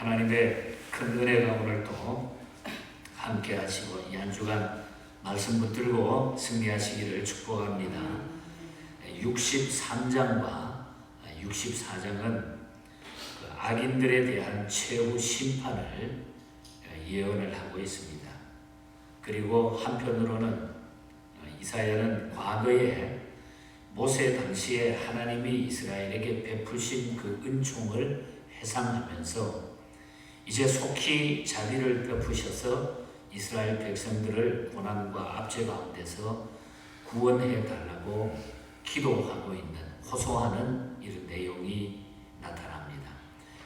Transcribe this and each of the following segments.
하나님의 큰 은혜가 오늘 또 함께 하시고 이 한 주간 말씀 붙들고 승리하시기를 축복합니다. 63장과 64장은 그 악인들에 대한 최후 심판을 예언을 하고 있습니다. 그리고 한편으로는 이사야는 과거에 모세 당시에 하나님이 이스라엘에게 베푸신 그 은총을 회상하면서 이제 속히 자비를 베푸셔서 이스라엘 백성들을 고난과 압제 가운데서 구원해 달라고 기도하고 있는 호소하는 이런 내용이 나타납니다.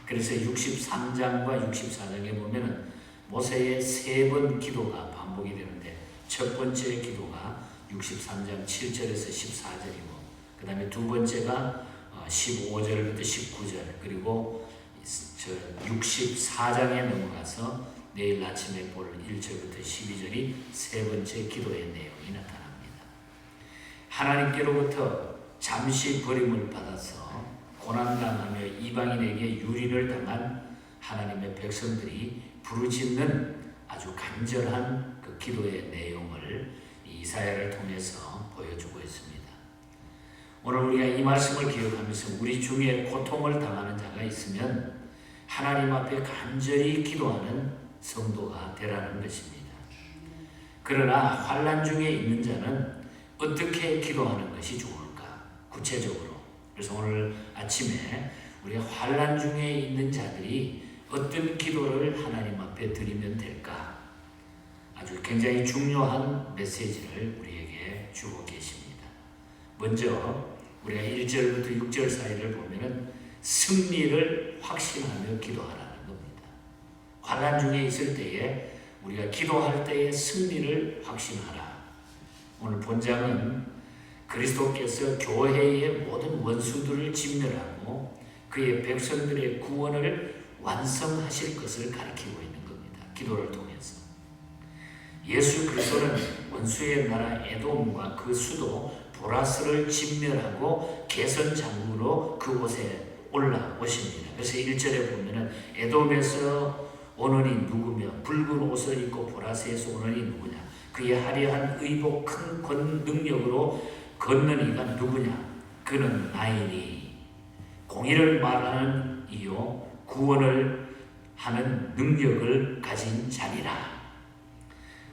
그래서 63장과 64장에 보면은 모세의 세 번 기도가 반복이 되는데 첫 번째 기도가 63장 7절에서 14절이고 그 다음에 두 번째가 15절부터 19절 그리고 64장에 넘어가서 내일 아침에 볼 1절부터 12절이 세 번째 기도의 내용이 나타납니다. 하나님께로부터 잠시 버림을 받아서 고난당하며 이방인에게 유린을 당한 하나님의 백성들이 부르짖는 아주 간절한 그 기도의 내용을 이사야를 통해서 보여주고 있습니다. 오늘 우리가 이 말씀을 기억하면서 우리 중에 고통을 당하는 자가 있으면 하나님 앞에 간절히 기도하는 성도가 되라는 것입니다. 그러나 환란 중에 있는 자는 어떻게 기도하는 것이 좋을까? 구체적으로. 그래서 오늘 아침에 우리 환란 중에 있는 자들이 어떤 기도를 하나님 앞에 드리면 될까? 아주 굉장히 중요한 메시지를 우리에게 주고 계십니다. 먼저 우리가 1절부터 6절 사이를 보면은 승리를 확신하며 기도하라는 겁니다. 환란 중에 있을 때에 우리가 기도할 때에 승리를 확신하라. 오늘 본장은 그리스도께서 교회의 모든 원수들을 진멸하고 그의 백성들의 구원을 완성하실 것을 가리키고 있는 겁니다. 기도를 통해서. 예수 그리스도는 원수의 나라 에돔과 그 수도 보라스를 진멸하고 개선 장군으로 그곳에 올라오십니다. 그래서 1절에 보면은 에돔에서 오는이 누구며 붉은 옷을 입고 보라스에서 오는이 누구냐 그의 화려한 의복 큰 능력으로 걷는 이가 누구냐 그는 나이니 공의를 말하는 이요 구원을 하는 능력을 가진 자니라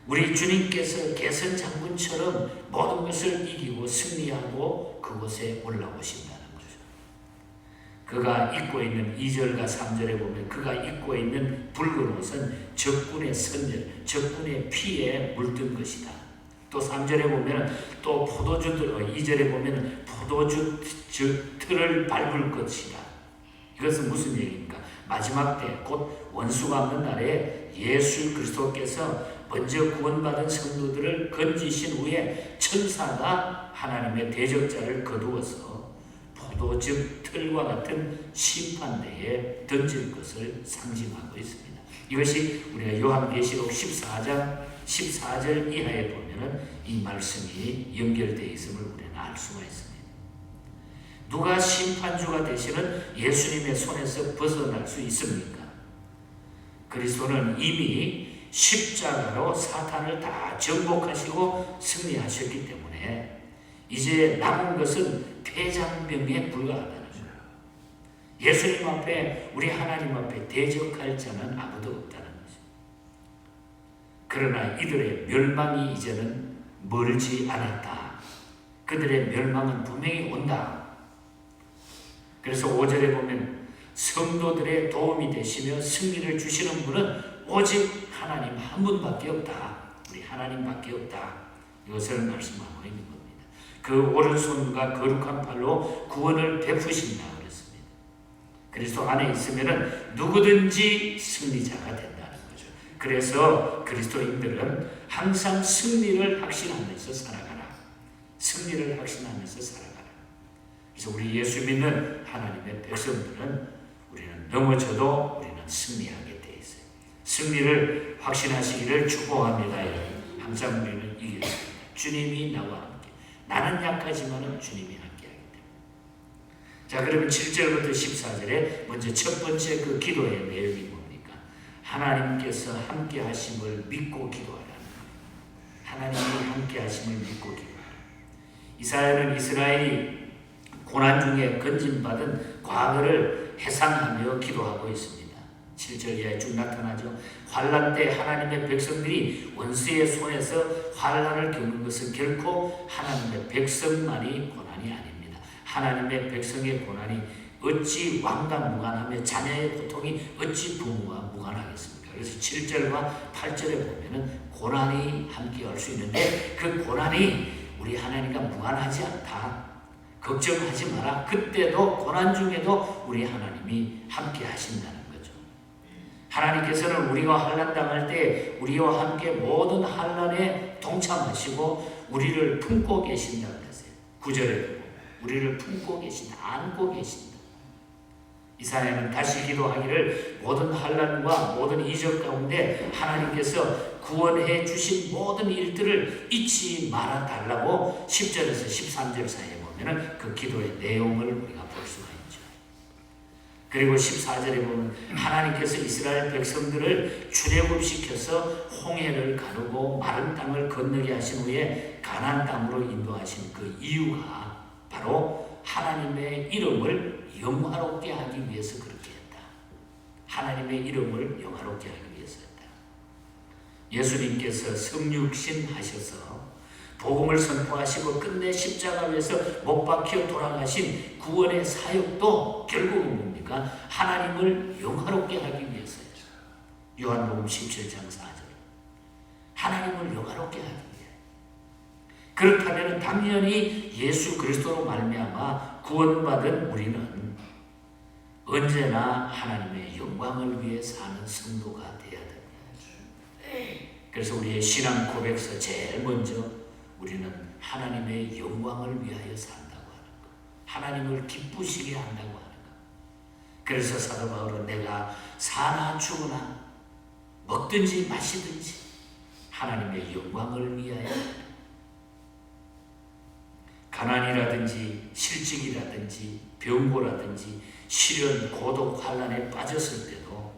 우리 주님께서 개선 장군처럼 모든 것을 이기고 승리하고 그곳에 올라오신다는 거죠. 그가 입고 있는 2절과 3절에 보면 그가 입고 있는 붉은 옷은 적군의 선열, 적군의 피에 물든 것이다. 또 3절에 보면 또 포도주 2절에 보면 포도주 틀을 밟을 것이다. 이것은 무슨 얘기입니까? 마지막 때 곧 원수가 없는 날에 예수 그리스도께서 먼저 구원받은 성도들을 건지신 후에 천사가 하나님의 대적자를 거두어서 포도즙 틀과 같은 심판대에 던질 것을 상징하고 있습니다. 이것이 우리가 요한계시록 14장 14절 이하에 보면은 이 말씀이 연결되어 있음을 우리는 알 수가 있습니다. 누가 심판주가 되시는 예수님의 손에서 벗어날 수 있습니까? 그리스도는 이미 십자가로 사탄을 다 정복하시고 승리하셨기 때문에 이제 남은 것은 폐장병에 불과하다는 거예요. 예수님 앞에 우리 하나님 앞에 대적할 자는 아무도 없다는 거죠. 그러나 이들의 멸망이 이제는 멀지 않았다. 그들의 멸망은 분명히 온다. 그래서 5절에 보면 성도들의 도움이 되시며 승리를 주시는 분은 오직 하나님 한 분밖에 없다. 우리 하나님밖에 없다. 이것을 말씀하고 있는 겁니다. 그 오른손과 거룩한 팔로 구원을 베푸신다 그랬습니다. 그리스도 안에 있으면 누구든지 승리자가 된다는 거죠. 그래서 그리스도인들은 항상 승리를 확신하면서 살아가라. 승리를 확신하면서 살아가라. 그래서 우리 예수 믿는 하나님의 백성들은 우리는 넘어져도 우리는 승리하게 돼 있어요. 승리를 확신하시기를 축복합니다. 항상 우리는 이겼습니다. 주님이 나와. 나는 약하지만은 주님이 함께하기 때문에. 자, 그러면 7절부터 14절에 먼저 첫 번째 그 기도의 내용이 뭡니까? 하나님께서 함께 하심을 믿고 기도하라. 하나님이 함께 하심을 믿고 기도하라. 이사야는 이스라엘이 고난 중에 건진받은 과거를 회상하며 기도하고 있습니다. 7절 이하에 쭉 나타나죠. 환란 때 하나님의 백성들이 원수의 손에서 환란을 겪는 것은 결코 하나님의 백성만이 고난이 아닙니다. 하나님의 백성의 고난이 어찌 왕과 무관하며 자녀의 고통이 어찌 부모와 무관하겠습니까? 그래서 7절과 8절에 보면은 고난이 함께 할수 있는데 그 고난이 우리 하나님과 무관하지 않다. 걱정하지 마라. 그때도 고난 중에도 우리 하나님이 함께 하신다는 거죠. 하나님께서는 우리가 환난 당할 때 우리와 함께 모든 환난에 동참하시고 우리를 품고 계신다고 했어요. 9절에 우리를 품고 계신다. 안고 계신다. 이사야는 다시 기도하기를 모든 환란과 모든 이적 가운데 하나님께서 구원해 주신 모든 일들을 잊지 말아 달라고 10절에서 13절 사이에 보면은 그 기도의 내용을 우리가 볼 수가 있죠. 그리고 14절에 보면 하나님께서 이스라엘 백성들을 출애굽시켜서 홍해를 가르고 마른 땅을 건너게 하신 후에 가나안 땅으로 인도하신 그 이유가 바로 하나님의 이름을 영화롭게 하기 위해서 그렇게 했다. 하나님의 이름을 영화롭게 하기 위해서였다. 예수님께서 성육신 하셔서 복음을 선포하시고 끝내 십자가 위에서 못 박혀 돌아가신 구원의 사역도 결국은 뭡니까? 하나님을 영화롭게 하기 위해서요. 요한복음 17장 4절. 하나님을 영화롭게 하기 위해. 그렇다면 당연히 예수 그리스도로 말미암아 구원받은 우리는 언제나 하나님의 영광을 위해 사는 성도가 되어야 됩니다. 그래서 우리의 신앙 고백서 제일 먼저 우리는 하나님의 영광을 위하여 산다고 하는 것. 하나님을 기쁘시게 한다고 하는 것. 그래서 사도 바울은 내가 사나 죽으나 먹든지 마시든지 하나님의 영광을 위하여 가난이라든지 실직이라든지 병고라든지 시련, 고독, 환란에 빠졌을 때도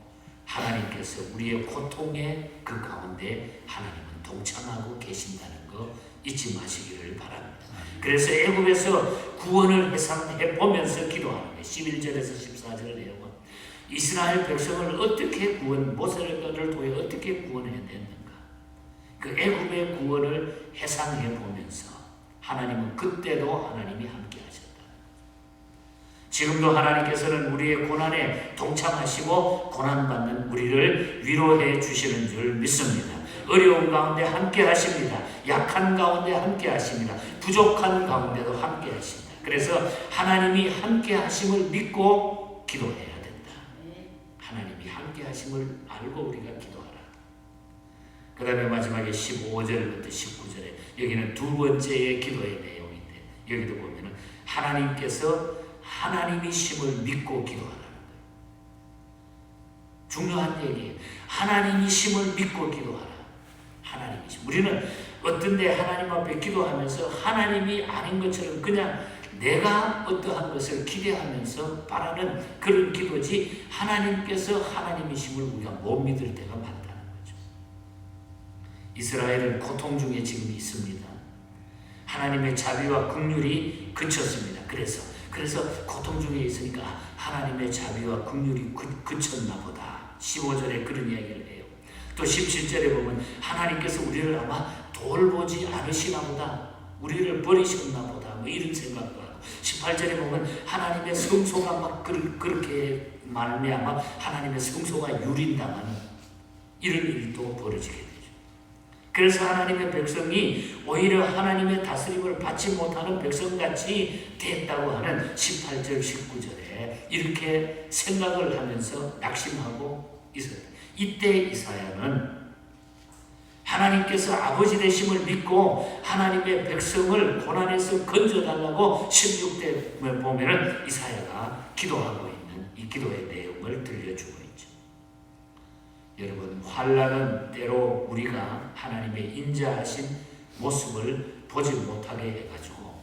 하나님께서 우리의 고통의 그 가운데 하나님은 동참하고 계신다는 거 잊지 마시기를 바랍니다. 그래서 애굽에서 구원을 회상해 보면서 기도하는 거예요. 11절에서 14절 내용은 이스라엘 백성을 어떻게 구원 모세를 통해 어떻게 구원해야 되는가? 그 애굽의 구원을 회상해 보면서 하나님은 그때도 하나님이 함께 하셨다. 지금도 하나님께서는 우리의 고난에 동참하시고 고난받는 우리를 위로해 주시는 줄 믿습니다. 어려운 가운데 함께 하십니다. 약한 가운데 함께 하십니다. 부족한 가운데도 함께 하십니다. 그래서 하나님이 함께 하심을 믿고 기도해야 된다. 하나님이 함께 하심을 알고 우리가 기도하라. 그 다음에 마지막에 15절부터 19절에 여기는 두 번째의 기도의 내용인데 여기도 보면은 하나님께서 하나님이심을 믿고 기도하라는 거예요. 중요한 얘기예요. 하나님이심을 믿고 기도하라. 하나님이심. 우리는 어떤 데 하나님 앞에 기도하면서 하나님이 아닌 것처럼 그냥 내가 어떠한 것을 기대하면서 바라는 그런 기도지 하나님께서 하나님이심을 우리가 못 믿을 때가 거죠. 이스라엘은 고통 중에 지금 있습니다. 하나님의 자비와 긍휼이 그쳤습니다. 그래서 그래서 고통 중에 있으니까 하나님의 자비와 긍휼이 그, 그쳤나 보다. 15절에 그런 이야기를 해요. 또 17절에 보면 하나님께서 우리를 아마 돌보지 않으시나 보다. 우리를 버리셨나 보다. 뭐 이런 생각도 하고 18절에 보면 하나님의 성소가 막 그렇게 말미암아 하나님의 성소가 유린당하는 이런 일도 벌어지게 돼요. 그래서 하나님의 백성이 오히려 하나님의 다스림을 받지 못하는 백성같이 됐다고 하는 18절, 19절에 이렇게 생각을 하면서 낙심하고 있어요. 이때 이사야는 하나님께서 아버지 되심을 믿고 하나님의 백성을 고난에서 건져달라고 16대 보면은 이사야가 기도하고 있는 이 기도의 내용을 들려주고 여러분 환란은 때로 우리가 하나님의 인자하신 모습을 보지 못하게 해가지고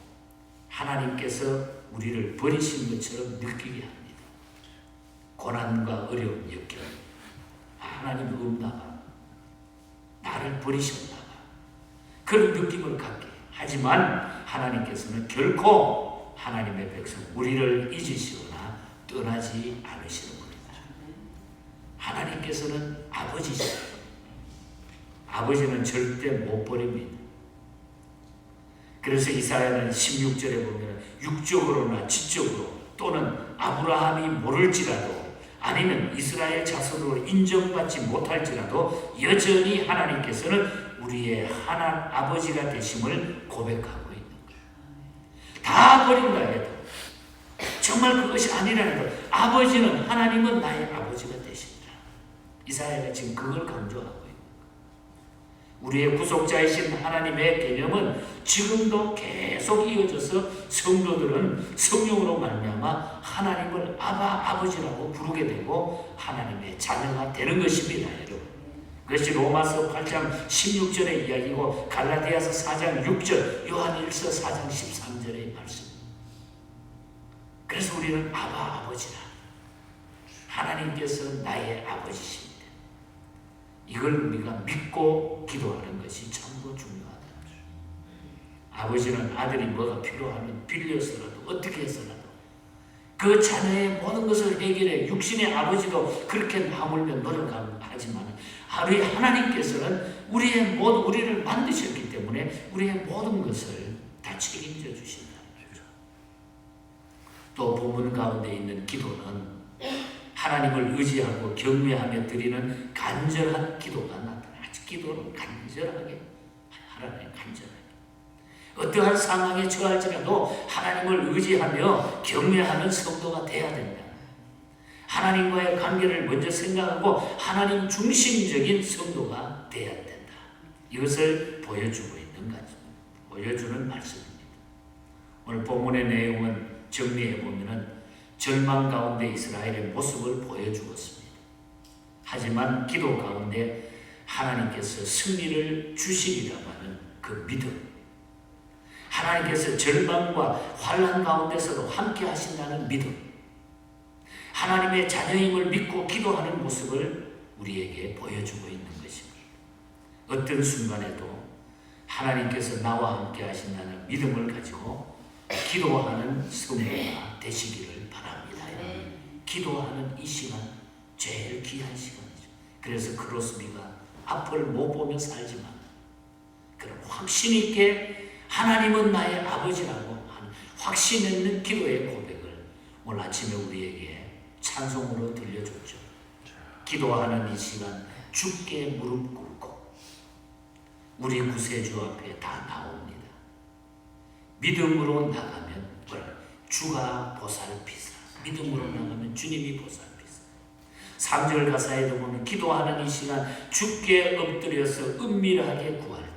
하나님께서 우리를 버리신 것처럼 느끼게 합니다. 고난과 어려움 역경. 아, 하나님이 없나 봐. 나를 버리셨나 봐. 그런 느낌을 갖게. 하지만 하나님께서는 결코 하나님의 백성 우리를 잊으시거나 떠나지 않으시는. 하나님께서는 아버지시죠. 아버지는 절대 못 버립니다. 그래서 이사야는 16절에 보면 육적으로나 지적으로 또는 아브라함이 모를지라도 아니면 이스라엘 자손으로 인정받지 못할지라도 여전히 하나님께서는 우리의 하나 아버지가 되심을 고백하고 있는 거예요. 다 버린다 해도 정말 그것이 아니라는 것. 아버지는 하나님은 나의 아버지가 되신다. 이사야가 지금 그걸 강조하고 있는. 우리의 구속자이신 하나님의 개념은 지금도 계속 이어져서 성도들은 성령으로 말미암아 하나님을 아바 아버지라고 부르게 되고 하나님의 자녀가 되는 것입니다, 여러분. 그것이 로마서 8장 16절의 이야기고 갈라디아서 4장 6절, 요한일서 4장 13절의 말씀. 그래서 우리는 아바 아버지라. 하나님께서 나의 아버지십니다. 이걸 우리가 믿고 기도하는 것이 참고 중요하다. 아버지는 아들이 뭐가 필요하면 빌려서라도 어떻게 해서라도 그 자녀의 모든 것을 해결해 육신의 아버지도 그렇게 하물며 노력하지만 우리 하나님께서는 우리의 모든 우리를 만드셨기 때문에 우리의 모든 것을 다 책임져 주신다. 또 본문 가운데 있는 기도는 하나님을 의지하고 경외하며 드리는 간절한 기도가 나타나. 기도는 간절하게 하나님 간절하게. 어떠한 상황에 처할지라도 하나님을 의지하며 경외하는 성도가 돼야 된다. 하나님과의 관계를 먼저 생각하고 하나님 중심적인 성도가 돼야 된다. 이것을 보여주고 있는 거죠. 보여주는 말씀입니다. 오늘 본문의 내용은 정리해 보면은 절망 가운데 이스라엘의 모습을 보여주었습니다. 하지만 기도 가운데 하나님께서 승리를 주시리라는 그 믿음, 하나님께서 절망과 환란 가운데서도 함께 하신다는 믿음, 하나님의 자녀임을 믿고 기도하는 모습을 우리에게 보여주고 있는 것입니다. 어떤 순간에도 하나님께서 나와 함께 하신다는 믿음을 가지고 기도하는 성도가 되시기를 바랍니다. 기도하는 이 시간 제일 귀한 시간이죠. 그래서 크로스비가 앞을 못 보며 살지만 그런 확신 있게 하나님은 나의 아버지라고 하는 확신 있는 기도의 고백을 오늘 아침에 우리에게 찬송으로 들려줬죠. 기도하는 이 시간 주께 무릎 꿇고 우리 구세주 앞에 다 나옵니다. 믿음으로 나가면 주가 보살피사 믿음으로 나가면 주님이 보살피사 3절 가사에도 보면 기도하는 이 시간 주께 엎드려서 은밀하게 구할 때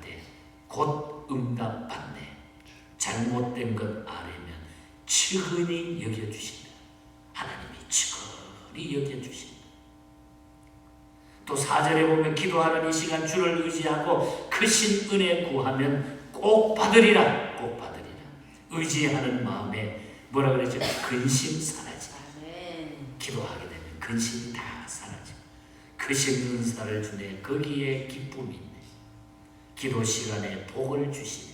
곧 응답받네. 잘못된 것 아래면 측은히 여겨주신다. 하나님이 측은히 여겨주신다. 또 4절에 보면 기도하는 이 시간 주를 의지하고 크신 은혜 구하면 꼭 받으리라 꼭 받으리라. 의지하는 마음에 뭐라 그러죠? 근심 사라지 기도하게 근심이 다 사라져 크신 은사를 주네. 거기에 기쁨이 있네. 기도 시간에 복을 주시네.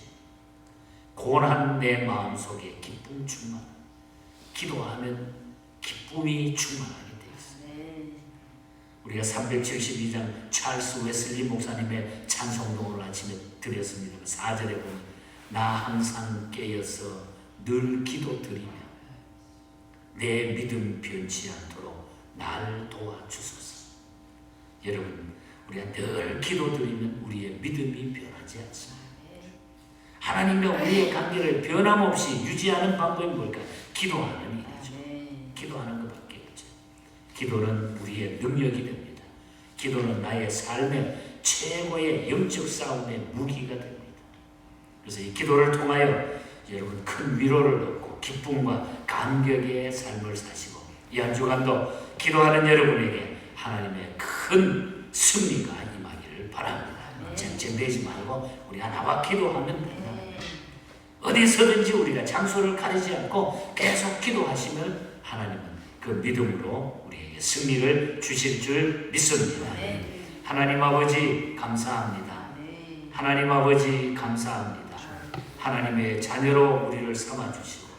고난 내 마음속에 기쁨 충만. 기도하면 기쁨이 충만하게 돼 있어 우리가 372장 찰스 웨슬리 목사님의 찬송도 오늘 아침에 드렸습니다. 4절에 보면 나 항상 깨어서 늘 기도 드리며 내 믿음 변치 않도록 날 도와주소서. 여러분 우리가 늘 기도 드리면 우리의 믿음이 변하지 않습니다. 하나님과 우리의 관계를 변함없이 유지하는 방법이 뭘까? 기도하는 일이죠. 기도하는 것밖에 없죠. 기도는 우리의 능력이 됩니다. 기도는 나의 삶의 최고의 영적 싸움의 무기가 됩니다. 그래서 이 기도를 통하여 여러분 큰 위로를 얻고 기쁨과 감격의 삶을 사시고 이 한 주간도 기도하는 여러분에게 하나님의 큰 승리가 임하기를 바랍니다. 쟁쟁되지 말고 우리가 나와 기도하면 된다. 어디서든지 우리가 장소를 가리지 않고 계속 기도하시면 하나님은 그 믿음으로 우리에게 승리를 주실 줄 믿습니다. 하나님 아버지 감사합니다. 하나님 아버지 감사합니다. 하나님의 자녀로 우리를 삼아 주시고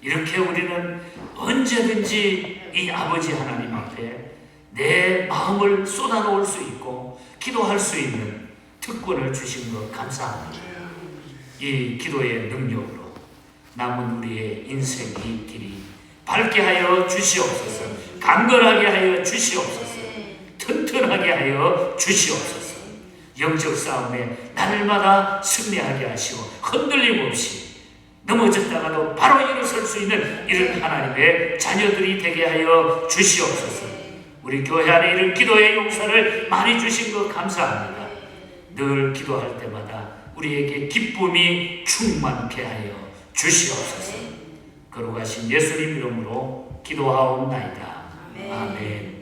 이렇게 우리는 언제든지 이 아버지 하나님 앞에 내 마음을 쏟아놓을 수 있고 기도할 수 있는 특권을 주신 것 감사합니다. 이 기도의 능력으로 남은 우리의 인생의 길이 밝게 하여 주시옵소서. 강건하게 하여 주시옵소서. 튼튼하게 하여 주시옵소서. 영적 싸움에 날마다 승리하게 하시고 흔들림 없이 넘어졌다가도 바로 일어설 수 있는 이런 하나님의 자녀들이 되게 하여 주시옵소서. 우리 교회 안에 이런 기도의 용사를 많이 주신 것 감사합니다. 늘 기도할 때마다 우리에게 기쁨이 충만케 하여 주시옵소서. 거룩하신 예수님 이름으로 기도하옵나이다. 아멘.